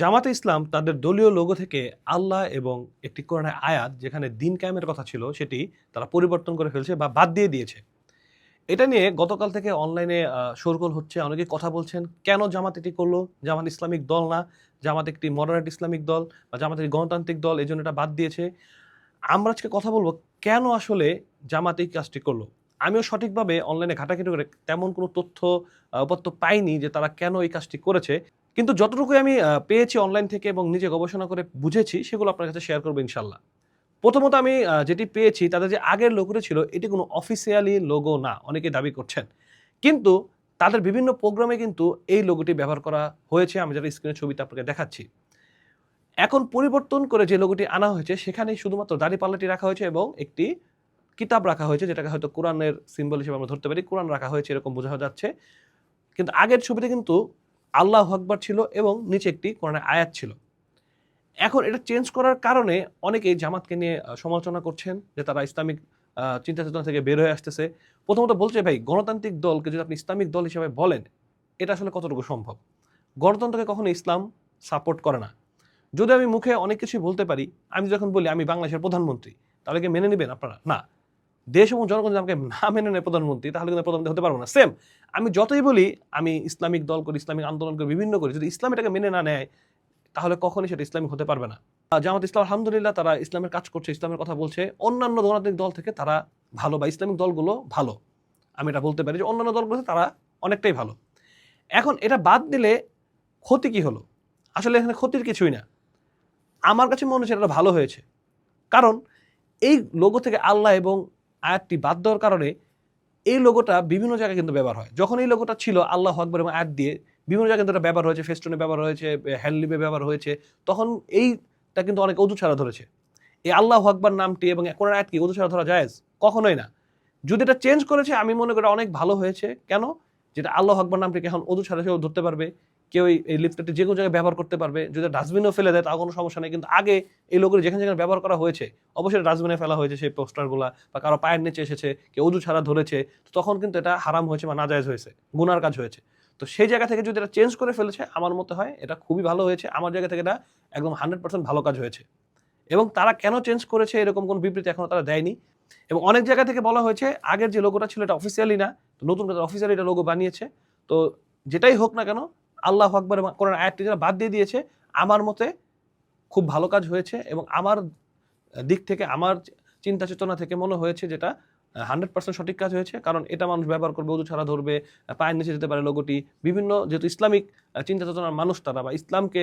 জামাতে ইসলাম তাদের দলীয় লোগো থেকে আল্লাহ এবং একটি কোরআনের আয়াত, যেখানে দিন কায়েমের কথা ছিল, সেটি তারা পরিবর্তন করে ফেলছে বা বাদ দিয়ে দিয়েছে। এটা নিয়ে গতকাল থেকে অনলাইনে শোরগোল হচ্ছে। অনেকে কথা বলছেন, কেন জামাত এটি করল? জামাত ইসলামিক দল না। জামাত একটি মডারেট ইসলামিক দল বা জামাত একটি গণতান্ত্রিক দল এই জন্য এটা বাদ দিয়েছে। আমরা আজকে কথা বলব, কেন আসলে জামাত এই কাজটি করল? আমিও সঠিকভাবে অনলাইনে ঘাটাঘাটি করে তেমন কোনো তথ্য উপাত্ত পাইনি যে তারা কেন এই কাজটি করেছে। কিন্তু যতটুকুই আমি পেয়েছি অনলাইন থেকে এবং নিজে গবেষণা করে বুঝেছি, সেগুলো আপনার কাছে শেয়ার করব ইনশাল্লাহ। প্রথমত আমি যেটি পেয়েছি তাদের যে আগের লোগোটি ছিল, এটি কোনো অফিসিয়ালি লোগো না অনেকে দাবি করছেন। কিন্তু তাদের বিভিন্ন প্রোগ্রামে কিন্তু এই লোগোটি ব্যবহার করা হয়েছে, আমি যারা স্ক্রিনের ছবিতে আপনাকে দেখাচ্ছি। এখন পরিবর্তন করে যে লোগোটি আনা হয়েছে সেখানে শুধুমাত্র দাড়ি পাল্লাটি রাখা হয়েছে এবং একটি কিতাব রাখা হয়েছে, যেটাকে হয়তো কোরআনের সিম্বল হিসেবে আমরা ধরতে পারি, কোরআন রাখা হয়েছে, এরকম বোঝা যাচ্ছে। কিন্তু আগের ছবিতে কিন্তু আল্লাহ আকবার ছিল এবং নিচে একটি কোরআনের আয়াত ছিল। এখন এটা চেঞ্জ করার কারণে অনেকেই জামাতকে নিয়ে সমালোচনা করছেন যে তারা ইসলামিক চিন্তা চেতনা থেকে বের হয়ে আসতেছে। প্রথমত বলছে, ভাই, গণতান্ত্রিক দলকে যদি আপনি ইসলামিক দল হিসেবে বলেন, এটা আসলে কতটুকু সম্ভব? গণতন্ত্রকে কখনো ইসলাম সাপোর্ট করে না। যদি আমি মুখে অনেক কিছুই বলতে পারি, আমি যখন বলি, আমি বাংলাদেশের প্রধানমন্ত্রী তাহলে কি মেনে নেবেন আপনারা? না। দেশ এবং জনগণ যদি আমাকে না মেনে নেয় প্রধানমন্ত্রী, তাহলে কিন্তু প্রধানমন্ত্রী হতে পারব না। সেম আমি যতই বলি, আমি ইসলামিক দল করি, ইসলামিক আন্দোলন করি, বিভিন্ন করি, যদি ইসলাম এটাকে মেনে না নেয়, তাহলে কখনই সেটা ইসলামিক হতে পারবে না। জামাত ইসলাম, আলহামদুলিল্লাহ, তারা ইসলামের কাজ করছে, ইসলামের কথা বলছে। অন্যান্য গণতান্ত্রিক দল থেকে তারা ভালো বা ইসলামিক দলগুলো ভালো। আমি এটা বলতে পারি যে অন্যান্য দলগুলো তারা অনেকটাই ভালো। এখন এটা বাদ দিলে ক্ষতি কি হলো? আসলে এখানে ক্ষতির কিছুই না। আমার কাছে মনে হচ্ছে এটা ভালো হয়েছে। কারণ এই লোগো থেকে আল্লাহ এবং আয়াতটি বাদ দেওয়ার কারণে এই লোগোটা বিভিন্ন জায়গায় কিন্তু ব্যবহার হয়। যখন এই লোগোটা ছিল, আল্লাহ আকবর এবং আয়াত দিয়ে বিভিন্ন জায়গায় কিন্তু এটা ব্যবহার হয়েছে, ফেস্টুনে ব্যবহার হয়েছে হ্যান্ডলিপে ব্যবহার হয়েছে, তখন এইটা কিন্তু অনেক অজু ছাড়া ধরেছে। এই আল্লাহ আকবর নামটি এবং কোন আয়াত কি অজু ছাড়া ধরা যায় কখনোই না। যদি এটা চেঞ্জ করেছে, আমি মনে করি অনেক ভালো হয়েছে। কেন? যেটা আল্লাহ আকবর নামটিকে এখন অজু ছাড়া সেও ধরতে পারবে। কেউ এই- এই যে কোনো জায়গায় ব্যবহার করতে পারবে। যদি ডাস্টবিনও ফেলে দেয়, তাও কোনো সমস্যা নেই। কিন্তু আগে এই লোকের যেখানে যেখানে ব্যবহার করা হয়েছে, অবশ্যই ডাস্টবিনে ফেলা হয়েছে, সেই পোস্টারগুলো বা কারও পায়ের নিচে এসেছে, কেউ অজু ছাড়া ধরেছে তখন কিন্তু এটা হারাম হয়েছে বা নাজায়জ হয়েছে, গুনার কাজ হয়েছে। তো সেই জায়গা থেকে যদি এটা চেঞ্জ করে ফেলেছে, আমার মতে হয় এটা খুবই ভালো হয়েছে। আমার জায়গা থেকে এটা একদম হান্ড্রেড পার্সেন্ট ভালো কাজ হয়েছে। এবং তারা কেন চেঞ্জ করেছে, এরকম কোনো বিবৃতি এখনও তারা দেয়নি। এবং অনেক জায়গা থেকে বলা হয়েছে, আগের যে লোগোটা ছিল এটা অফিসিয়ালি না নতুন অফিসিয়ালি এটা লোগো বানিয়েছে। তো যেটাই হোক না কেন আল্লাহ আকবর এবং কোরআন আয়াতটি যারা বাদ দিয়ে দিয়েছে, আমার মতে খুব ভালো কাজ হয়েছে এবং আমার দিক থেকে, আমার চিন্তা চেতনা থেকে মনে হয়েছে যেটা হান্ড্রেড পার্সেন্ট সঠিক কাজ হয়েছে। কারণ এটা মানুষ ব্যবহার করবে উদু ছাড়া ধরবে, পায়ের নিচে যেতে পারে লোগোটি বিভিন্ন যেহেতু ইসলামিক চিন্তা চেতনার মানুষ তারা বা ইসলামকে